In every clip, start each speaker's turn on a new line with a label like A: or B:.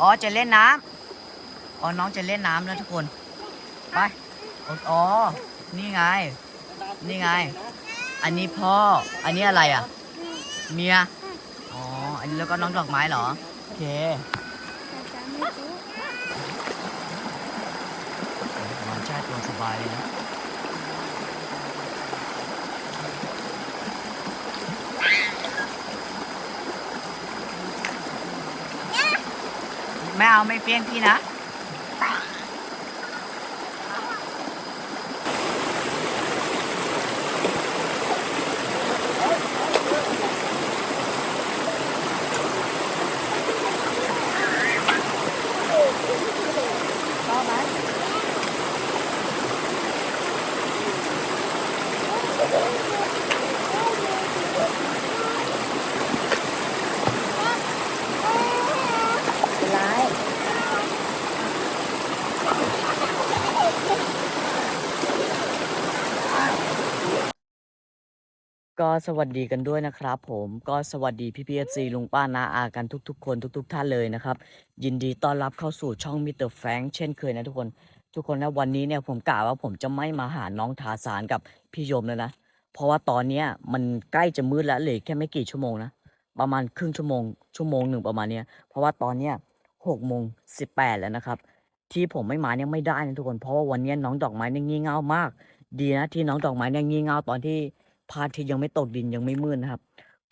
A: อ๋อจะเล่นน้ำอ๋อน้องจะเล่นน้ำนะทุกคน ไป อ๋อ นี่ไง นี่ไง อันนี้พ่อ อันนี้อะไรอะ เมีย อ๋อ อันนี้แล้วก็น้องดอกไม้เหรอ โอเคนอนแช่ตัวสบายเลยนะ ไม่เอาไม่เปี้ยงพี่นะ สวัสดีกันด้วยนะครับ ผมก็สวัสดีพี่พีเอซีลุงป้านาอากันทุก ๆ คนทุก ๆ ท่านเลยนะครับ ยินดีต้อนรับเข้าสู่ช่องมิเตอร์แฟงเช่นเคยนะทุกคน ทุกคนนะวันนี้เนี่ยผมกะว่าผมจะไม่มาหาน้องทาสานกับพี่โยมแล้วนะ เพราะว่าตอนเนี้ยมันใกล้จะมืดแล้วเหลือแค่ไม่กี่ชั่วโมงนะประมาณครึ่งชั่วโมงชั่วโมงหนึ่งประมาณเนี้ยเพราะว่าตอนเนี้ยหกโมงสิบแปดแล้วนะครับ ที่ผมไม่มาเนี่ยไม่ได้นะทุกคนเพราะว่าวันนี้น้องดอกไม้เนี่ยงี่เง่ามาก ดีนะที่น้องดอกไม้เนี่ยงี่เง่าตอนที่ พระอาทิตย์ยังไม่ตกดินยังไม่มืดนะครับ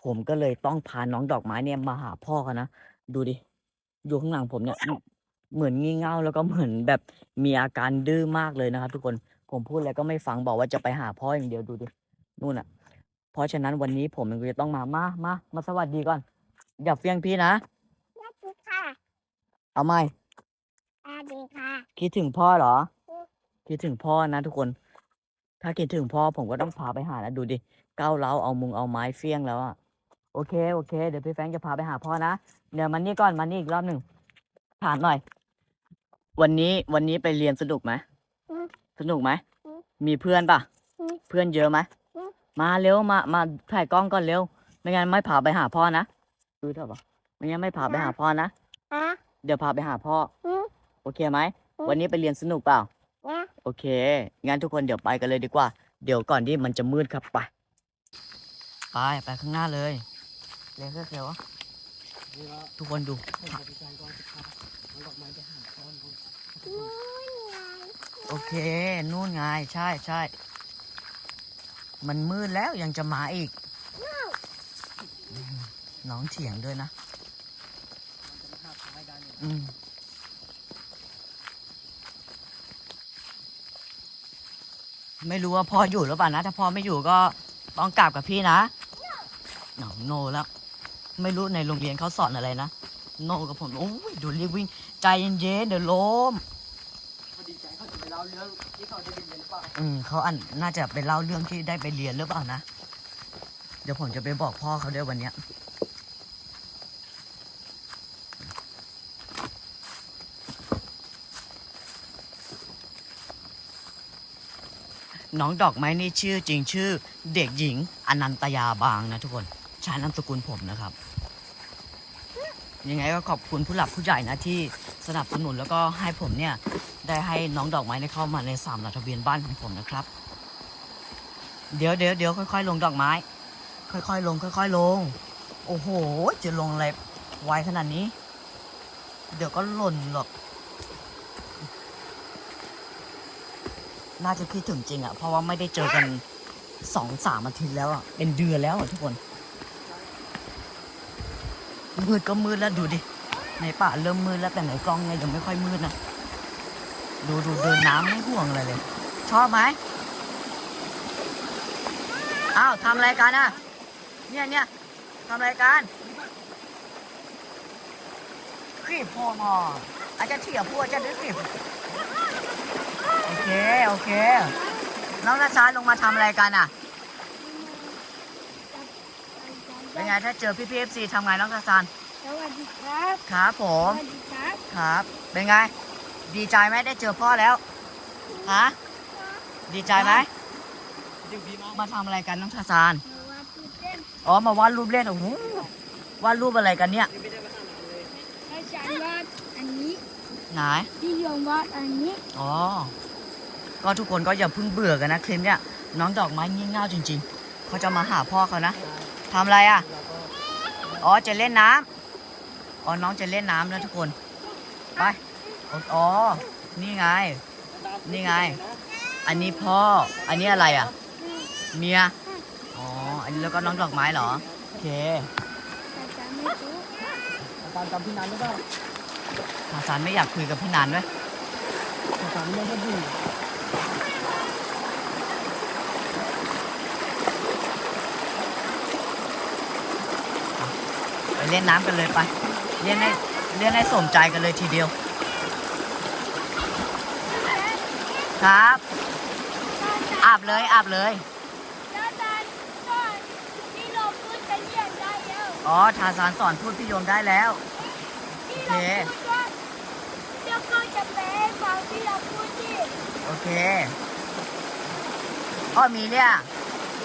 A: ผมก็เลยต้องพาน้องดอกไม้เนี่ยมาหาพ่อกันนะ ดูดิ อยู่ข้างหลังผมเนี่ย เหมือนงี่เง่าแล้วก็เหมือนแบบมีอาการดื้อมากเลยนะครับ ทุกคน ผมพูดแล้วก็ไม่ฟังบอกว่าจะไปหาพ่ออย่างเดียวดูดิ นู่นอะ เพราะฉะนั้นวันนี้ผมก็จะต้องมา มา มา มาสวัสดีก่อน อย่าเฟี้ยงพี่นะ
B: สวัสดีค่ะ
A: เอาไหม
B: สวัสดีค่ะ
A: คิดถึงพ่อเหรอ
B: อืม
A: คิดถึงพ่อนะทุกคน ถ้าคิดถึงพ่อผมก็ต้องพาไปหานะดูดิก้าวเล้าเอามุงเอาไม้เฟี้ยงแล้วอะโอเคโอเค เดี๋ยวพี่แฟรงค์จะพาไปหาพ่อนะเดี๋ยวมันนี่ก่อนมันนี่อีกรอบหนึ่งถามหน่อย วันนี้วันนี้ไปเรียนสนุกไหม
B: อืม
A: สนุกไหม
B: อืม
A: มีเพื่อนปะ
B: อืม
A: เพื่อนเยอะไหม
B: อืม
A: มาเร็วมามาถ่ายกล้องก่อนเร็วไม่งั้นไม่พาไปหาพ่อนะดูเถอะปะไม่งั้นไม่พาไปหาพ่อนะ
B: อะ
A: เดี๋ยวพาไปหาพ่อ
B: อืม
A: โอเคไหม
B: อืม
A: วันนี้ไปเรียนสนุกเปล่า
B: นะ
A: โอเค งั้นทุกคนเดี๋ยวไปกันเลยดีกว่า เดี๋ยวก่อนที่มันจะมืดครับ ไป ไปไปข้างหน้าเลย เรียกเร็วๆวทุกคนดูโอเค นู่นไง ใช่ใช่ มันมืดแล้วยังจะมาอีก น้องเถียงด้วยนะ อืม ไม่รู้ว่าพ่ออยู่หรือเปล่านะถ้าพ่อไม่อยู่ก็ต้องกลับกับพี่นะหนองโนแล้ว ไม่รู้ในโรงเรียนเขาสอนอะไรนะโนกับผมโอ้ยดูรีบวิ่งใจเย็นๆเดี๋ยวล้มอืมเขาอันน่าจะไปเล่าเรื่องที่ได้ไปเรียนหรือเปล่านะเดี๋ยวผมจะไปบอกพ่อเขาด้วยวันเนี้ย น้องดอกไม้นี่ชื่อจริงชื่อ เด็กหญิงอนันตยาบางนะทุกคนใช้นามสกุลผมนะครับ ยังไงก็ขอบคุณผู้หลักผู้ใหญ่นะที่สนับสนุนแล้วก็ให้ผมเนี่ยได้ให้น้องดอกไม้ได้เข้ามาในสามหลักทะเบียนบ้านของผมนะครับ เดี๋ยวเดี๋ยวเดี๋ยวค่อยๆ ลงดอกไม้ ค่อยๆ ลง ค่อย ๆ ลง โอ้โห จะลงอะไรไวขนาดนี้ เดี๋ยวก็หล่นหรอก น่าจะคิดถึงจริงอะ่ะ เพราะว่าไม่ได้เจอกันสองสามอาทิตย์แล้วอะ่ะ เป็นเดือนแล้วอะทุกคน มืดก็มืดแล้วดูดิ ในป่าเริ่มมืดแล้วแต่ในกล้องเนี่ยยังไม่ค่อยมืดนะ ดูดูเดินน้ำไม่ห่วงอะไรเลย ชอบไหมอ้าวทำอะไรกันอะ เนี่ยเนี่ยทำอะไรกันคลิปพ่อมาอาจจะเถียงพูดอาจจะดึกคลิปโอ เคโอเค น้องนาชาลงมาทำอะไรกันอะ เป็นไงถ้าเจอพี่พีเอฟซีทำไงน้องนาซาน
B: สวัสดีครับ
A: ครับผ
B: ส
A: ม
B: วัสดีครับ
A: ครับ เป็นไง ดีใจไหมได้เจอพ่อแล้ว ฮะ ดีใจไหมมาทำอะไรกันน้องทาซาน
B: สวัสดีเต้น
A: อ๋อ มาวาดรูปเล่น โอ้โห วาดรูปอะไรกันเนี่ย
B: อาจารย์ว่าอัน
A: ไหน
B: ที่โยมวัดอันนี้
A: อ๋อ ก็ทุกคนก็อย่าเพิ่งเบื่อกันนะคลิปเนี้ยน้องดอกไม้งี่เง่าจริง ๆ เขาจะมาหาพ่อเขานะทำอะไรอะ อ๋อจะเล่นน้ำอ๋อน้องจะเล่นน้ำแล้วทุกคน ไป อ๋อ นี่ไง นี่ไง อันนี้พ่อ อันนี้อะไรอะ เมีย อ๋อ อันนี้แล้วก็น้องดอกไม้เหรอ โอเค
B: แต่จะไม่รู้
C: ตามจำพี่นันได้ป่ะ
A: ทาซานไม่อยากคุยกับพี่นันด้วย
C: ตามเรื่องก็ดี
A: ไป เล่นน้ำกันเลยไป เล่นให้เล่นให้สมใจกันเลยทีเดียว ครับอาบเลยอาบเลย
B: แล้วตอนก่อนที่เราพูดจะเรียนได้แล้ว
A: อ๋อทาซานสอนพูดพี่โยมได้แล้ว
B: ที่เราพูดว่าเดี๋ยวก็จะแปลให้ฟังที่เราพูดที่
A: โอเคอ้อมีเนี่ย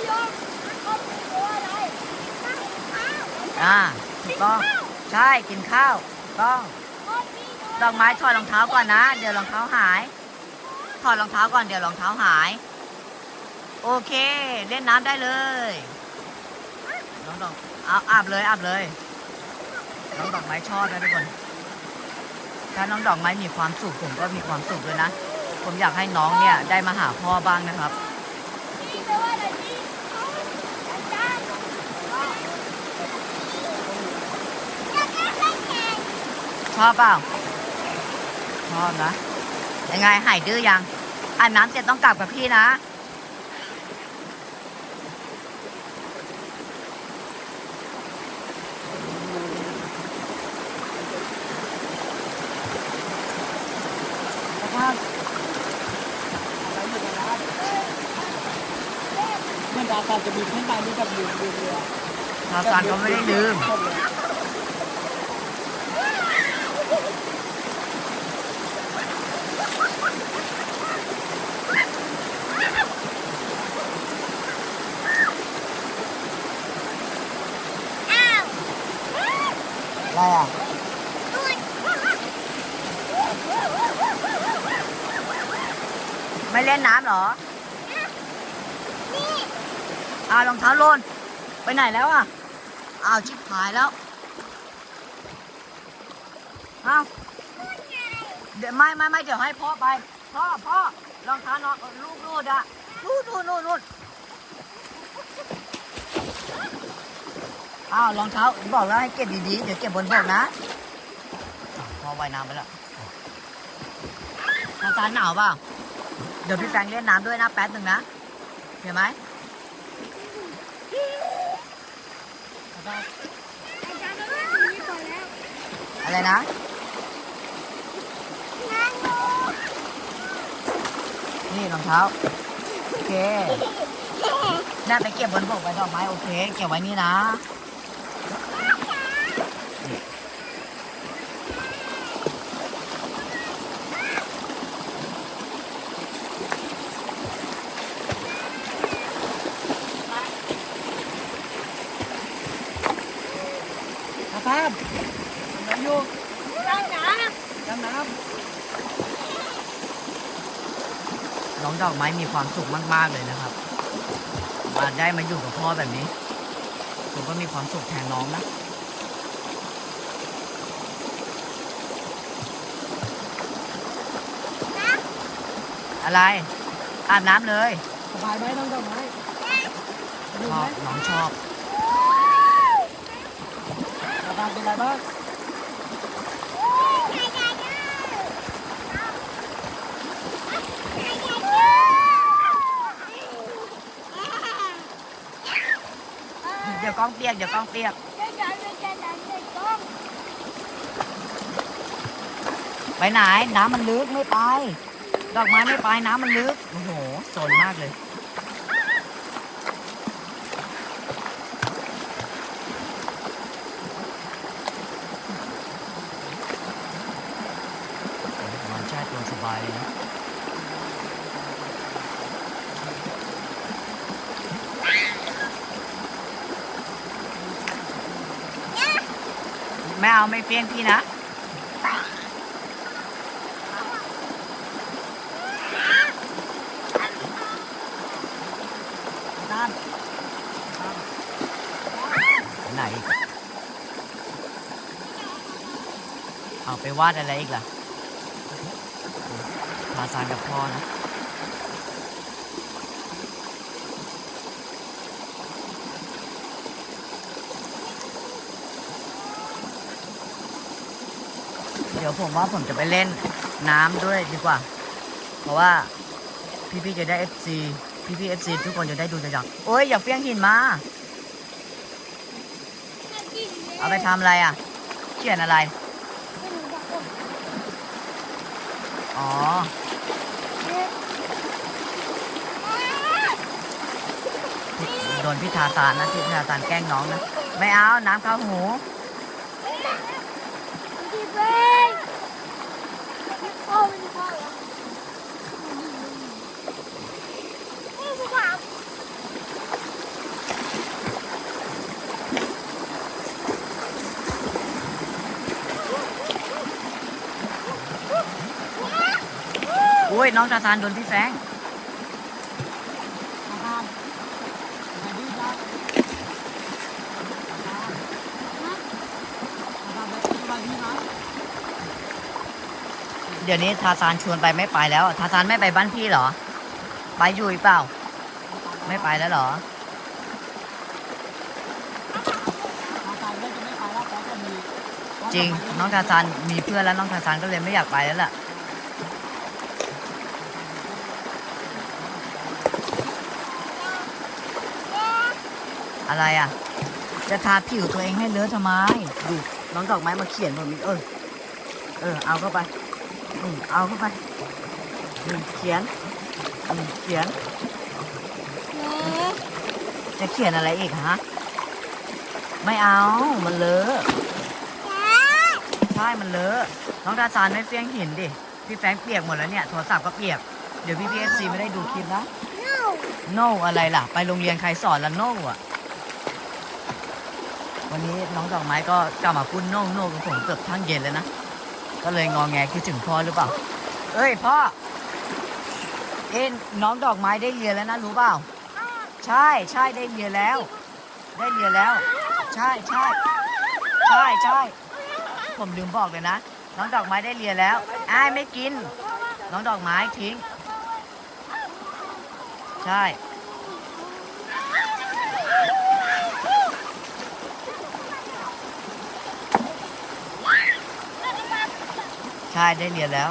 B: โยมเขาพูดว่าอะไรตั้งข้าว
A: อ่า ถูกต้อง ใช่กินข้าวต้อง ดอกไม้ถอดรองเท้าก่อนนะ เดี๋ยวรองเท้าหาย ถอดรองเท้าก่อนเดี๋ยวรองเท้าหาย โอเค เล่นน้ำได้เลยน้องดอกเอาอาบเลยอาบเลยน้องดอกไม้ชอบนะทุกคน ถ้าน้องดอกไม้มีความสุขผมก็มีความสุขเลยนะ ผมอยากให้น้องเนี่ยได้มาหาพ่อบ้างนะครับ
B: พี่แปลว่าอะไรพี่เขาอาจารย์อยากได้ให้แข่ง
A: ชอบเปล่าชอบนะ ยังไงหายดื้อยังอาบน้ำเสร็จต้องกลับกับพี่นะ
C: สภาพอะไรอยู่ในร้านเพื่อนตาตาจะมีเพื่อนตานี่กับลืมลืมเรือ
A: ทาซานก็ไม่ได้ลืม
C: หมดเลย
B: อะ
A: ไรอะไม่เล่นน้ำเหรอ
B: นี่
A: อ้าวรองเท้าล่นไปไหนแล้วอะอ้าวชิบหายแล้วเอ้าเดี๋ยวไม่ไม่ไม่เดี๋ยวให้พ่อไป พ่อพ่อรองเท้าน้องลูกรูดอะรูดรูดรูดรูด อ้าวรองเท้าบอกแล้วให้เก็บดีๆ เดี๋ยวเก็บบนบกนะพ่อว่ายน้ำไปแล้วทางการหนาวเปล่า เดี๋ยวพี่แฟรงเล่นน้ำด้วยนะแป๊บหนึ่งนะเห็นไหม
C: สภาพ
B: อาจารย์ต้องเล่นอย่างนี้ก่อนแล้ว
A: อะไรนะนี่รองเท้าโอเคน่าไปเก็บบนบกไว้ดอกไม้โอเค เก็บไว้นี่นะ
C: สภาพน้ำอยู่
B: นั่งนะ
C: ดำน้
A: น้องดอกไม้มีความสุขมาก ๆ เลยนะครับ มาได้มาอยู่กับพ่อแบบนี้ ผมก็มีความสุขแทนน้องนะอะไร อาบน้ำเลยำ
C: สบายไหมน้องดอกไม้อยู่
A: ช
C: ไหม
A: อบน้องชอบ
C: สภาพเป็นไรบ้าง
A: ยวกล้องเปียกเดี๋ยวกล้องเปียก ไปไหน น้ำมันลึกไม่ไป ดอกไม้ไม่ไปน้ำมันลึก โอ้โหสนมากเลย ปี้ยงพี่นะ ไหน เอาไปวาดอะไรอีกล่ะพาซานกับพ่อนะ ดี๋ยวผมว่าผมจะไปเล่นน้ำด้วยดีกว่า เพราะว่าพี่ๆจะได้ FC พี่ๆ FC ทุกคนจะได้ดูจะอยากโอ้ยอย่าเฟี้ยงหินมา เอาไปทำอะไรอะ เขียนอะไร อ๋อ โดนพี่ทาซานนะพี่ทาซานแกล้งน้องนะ ไม่เอา น้ำเข้าหู
B: เบ้งพ่อไม่ได้พ่อเหรอนี่คือถาม
A: อุ้ ยน้องทาซานโดนพี่แฟงเดี๋ยวนี้ทาซานชวนไปไม่ไปแล้ว ทาซานไม่ไปบ้านพี่เหรอ ไปอยู่อีกเปล่า ไม่ไปแล้วเหรอ
C: จารย์ไม่จะไม่ไปแล้วเพราะจะมี
A: จริง น้องทาซานมีเพื่อนแล้วน้องทาซานก็เลยไม่อยากไปแล้วล่ะ อะไรอะ จะทาผิวตัวเองให้เลอะทำไมดูน้องดอกไม้มาเขียนผมอีกเออ เออ เอาเข้าไปอืมเอาเข้าไปอืมเขียนอืมเขียน จะเขียนอะไรอีกฮะ ไม่เอา มันเลอะ ใช่ มันเลอะ น้องทาซานไม่เฟี้ยงหินดิ พี่แฟรงค์เปียกหมดแล้วเนี่ย โทรศัพท์ก็เปียก เดี๋ยวพี่พีเอซีไม่ได้ดูคลิปนะโน่อะไรล่ะ ไปโรงเรียนใครสอนละโน่อะ วันนี้น้องดอกไม้ก็กลับมาพูดโน่โน่กับผมเกือบทั้งเย็นเลยนะ ก็เลยงอแงคิดถึงพ่อหรือเปล่า เอ้ยพ่อ เอ็นน้องดอกไม้ได้เรียนแล้วนะรู้เปล่า ใช่ใช่ได้เรียนแล้ว ได้เรียนแล้ว ใช่ใช่ใช่ใช่ผมลืมบอกเลยนะ น้องดอกไม้ได้เรียนแล้วอ้ายไม่กิน น้องดอกไม้ทิ้ง ใช่ ใช่ได้เรียนแล้ว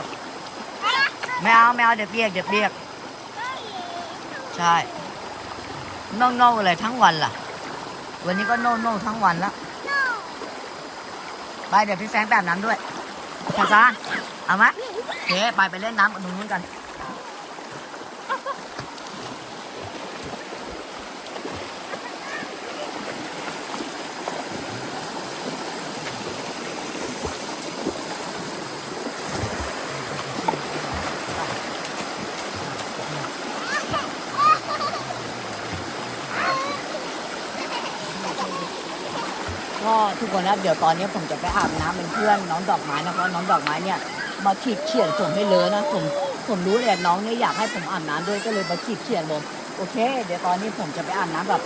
A: ไม่เอาไม่เอาเดี๋ยวเปียกเดี๋ยวเปียก ใช่โน่โน่อะไรทั้งวันล่ะ วันนี้ก็โน่โน่ทั้งวันแล้วไปเดี๋ยวพี่แฟงแบบน้ำด้วยซาซาเอาไหมะเคไปไปเล่นน้ำกับตรงนู้นกัน ทุกคนนะเดี๋ยวตอนนี้ผมจะไปอาบน้ำเป็นเพื่อนน้องดอกไม้นะเพราะน้องดอกไม้เนี่ยมาขีดเขียนส่งให้เลยนะผมผมรู้เลยน้องเนี่ยอยากให้ผมอาบน้ำด้วยก็เลยมาขีดเขียนผมโอเค เดี๋ยวตอนนี้ผมจะไปอาบน้ำแบบ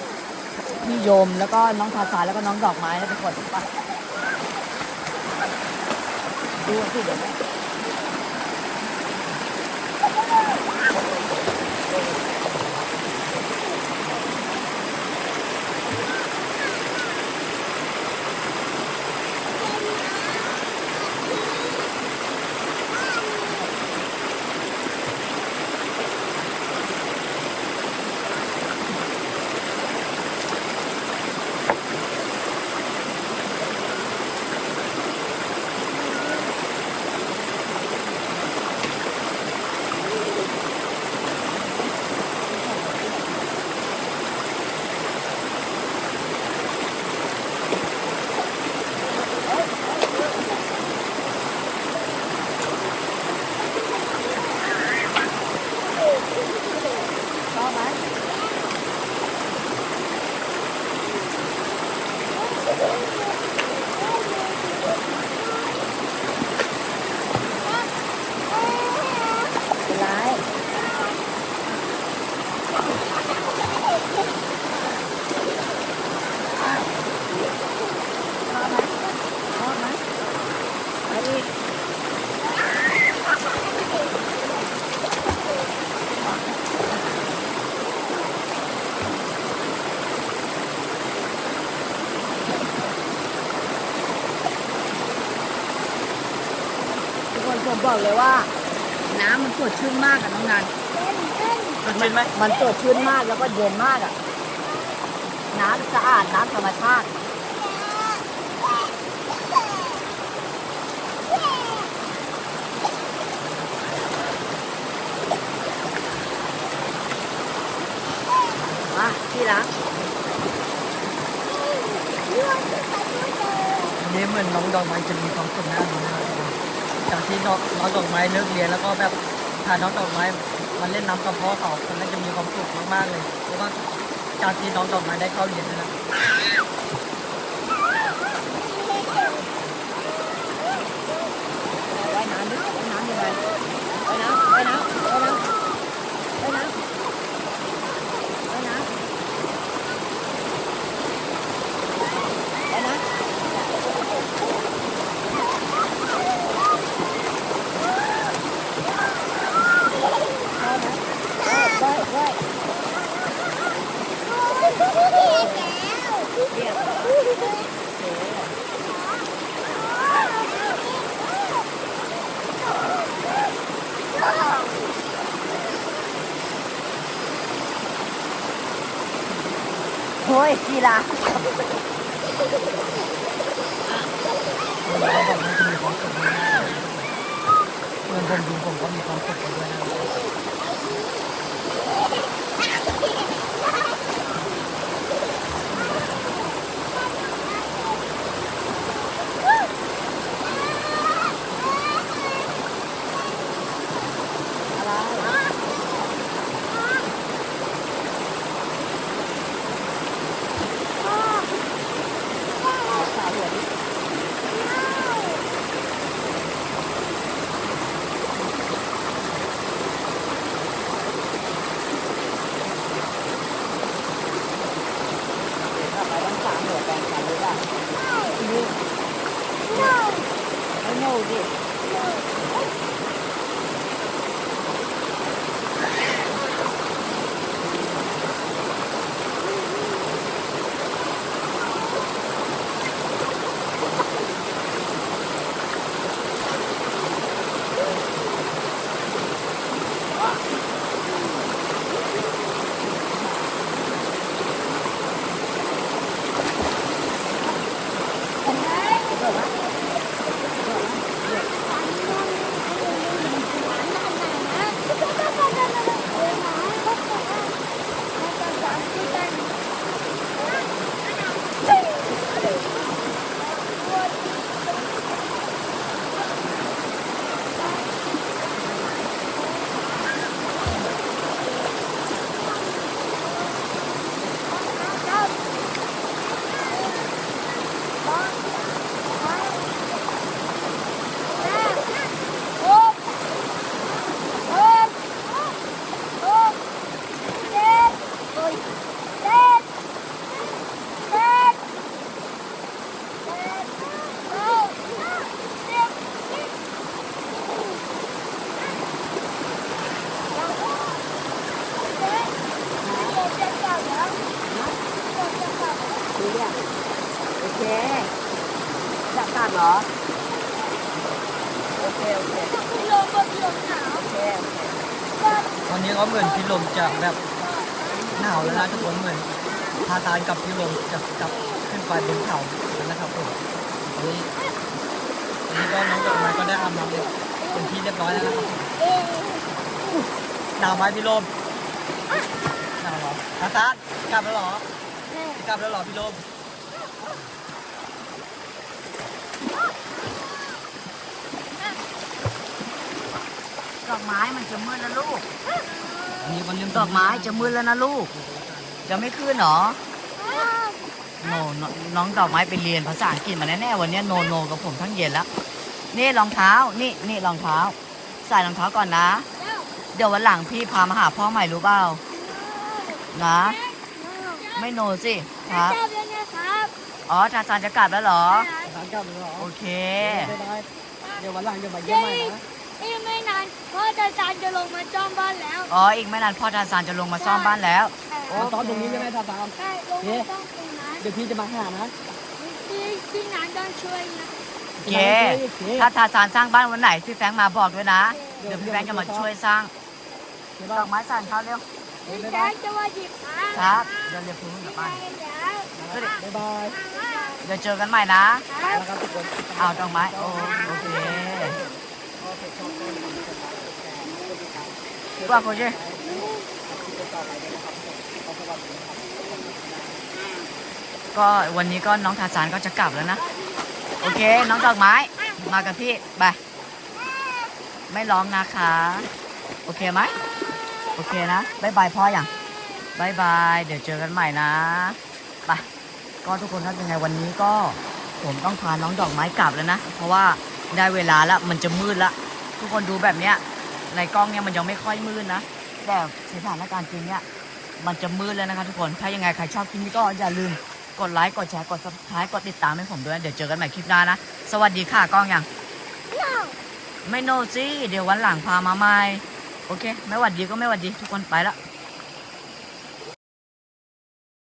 A: พี่โยมแล้วก็น้องทาซาแล้วก็น้องดอกไม้นะทุกคนไปดูสิเดี๋ยวนะชอบไหมเป็นไรชอบไหมชอบไหมไปอีก ผมบอกเลยว่า น้ำมันสด ชื่นมากอะน้องนัน
B: เล่นเล่น
C: มันชินไหม
A: มันสดชื่นมากแล้วก็เย็นมากอะน้ำสะอาดน้ำธรรมชาติมาที่รัก
C: วันนี้เหมือนน้องดอกไม้จะมีความสุขนะดูนะครับจากที่น้องน้องดอกไม้เลิกเรียนแล้วก็แบบ พาน้องดอกไม้มาเล่นน้ำกระเพาะเขาคนนั้นจะมีความสุขมากๆเลยเพราะว่าการที่น้องดอกไม้ได้เข้าเรียนนะครับ
A: ว่ายน้ำดิว่ายน้ำยังไงว่ายน้ำว่ายน้ำว่ายน้ำว่ายน้ำว่ายน้ำว่ายน้ำว่ายว่ายว่ายเรียกโอ้ยกีฬา
C: น้องดอกไม้จะมีความสุขมากๆ เพื่อนผมดูผมก็มีความสุขไปด้วยนะ
A: มจะ
C: แบบหนาวแล้วนะทุกคนเหมือนพาตานกับพี่ลมจะกลับขึ้นไปบนเขาแล้วนะครับผมตอนนี้ตอนนี้ก็น้องดอกไม้ก็ได้อาบน้ำเป็นที่เรียบร้อยแล้วนะครับผม
B: เอ๊ะ
C: หนาวไหมพี่ลมหนาวเหรอพาตานกลับแล้วเหรอกลับแล้วเหรอพี่ลม
A: ดอกไม้มันจะมืดแล้วลูก ดอกไม้จะมืดแล้วนะลูก จะไม่ขึ้นเหรอโนนน้องดอกไม้ไปเรียนภาษาอังกฤษมาแน่ๆวันนี้โนโนกับผมทั้งเย็นแล้วนี่รองเท้า นี่นี่รองเท้า ใส่รองเท้าก่อนนะ เดี๋ยววันหลังพี่พามาหาพ่อใหม่รู้เปล่านะ ไม่โนสิครับ
B: จับเลยนะครับ
A: อ๋อทาซานจะกลับแล้วเหรอ
C: ทานกลับแล้วเหรอ
A: โอเค
C: ได้ได้เดี๋ยววันหลังจะมาเยี่ยม
B: เย้
C: ใหม่นะ
B: อีกไม่นานพ่อตาจานจะลงมาจ้อมบ้านแล้ว
A: อ๋อ อีกไม่นานพ่อทาซานจะลงมาซ่อมบ้านแล้ว โอ้
C: มาตอนตรงนี้ใช่ไหมทาตาม
B: ใช่ลงมาจ้อมตรงนั้น
C: เดี๋ยวพี่จะมาหานะ
B: ที่ที่นั้นต้องช่วยนะ
A: อโอเค ถ้าทาซานสร้างบ้านวันไหนพี่แฟรงค์มาบอกด้วยนะ เดี๋ยวพี่แฟรงค์จะมาช่วยสร้างดอกไม้สั่นเขาเร็ว
B: พี่แจ๊คจะว่าหยิบมา
A: ครับ เดี๋ยวเรียกคุณกลับบ้าน
B: เดี๋ยว
C: บ๊ายบาย
A: เดี๋ยวเจอกันใหม่นะ
C: นะครับทุกคน
A: เอาดอกไม้ โอโอเค ว่าโคเชก็วันนี้ก็น้องทาซานก็จะกลับแล้วนะ โอเค น้องดอกไม้ มากับพี่ไปไม่ร้องนะคะ โอเคไหมโอเคนะบายบายพ่ออย่างบายบาย เดี๋ยวเจอกันใหม่นะไปก็ทุกคนครับยังไงวันนี้ก็ผมต้องพาน้องดอกไม้กลับแล้วนะ เพราะว่าได้เวลาแล้วมันจะมืดละ ทุกคนดูแบบเนี้ยในกล้องเนี่ยมันยังไม่ค่อยมืดนะแต่สถานการณ์จริงเนี่ยมันจะมืดแล้วนะคะทุกคนถ้ายังไงใครชอบคลิปนี้ก็อย่าลืมกดไลค์กดแชร์กดซับสไครต์กดติดตามให้ผมด้วยเดี๋ยวเจอกันใหม่คลิปหน้านะ สวัสดีค่ะกล้องยังไม่โนสิเดี๋ยววันหลังพามาใหม่โอเค ไม่หวัดดีก็ไม่หวัดดีทุกคนไปละ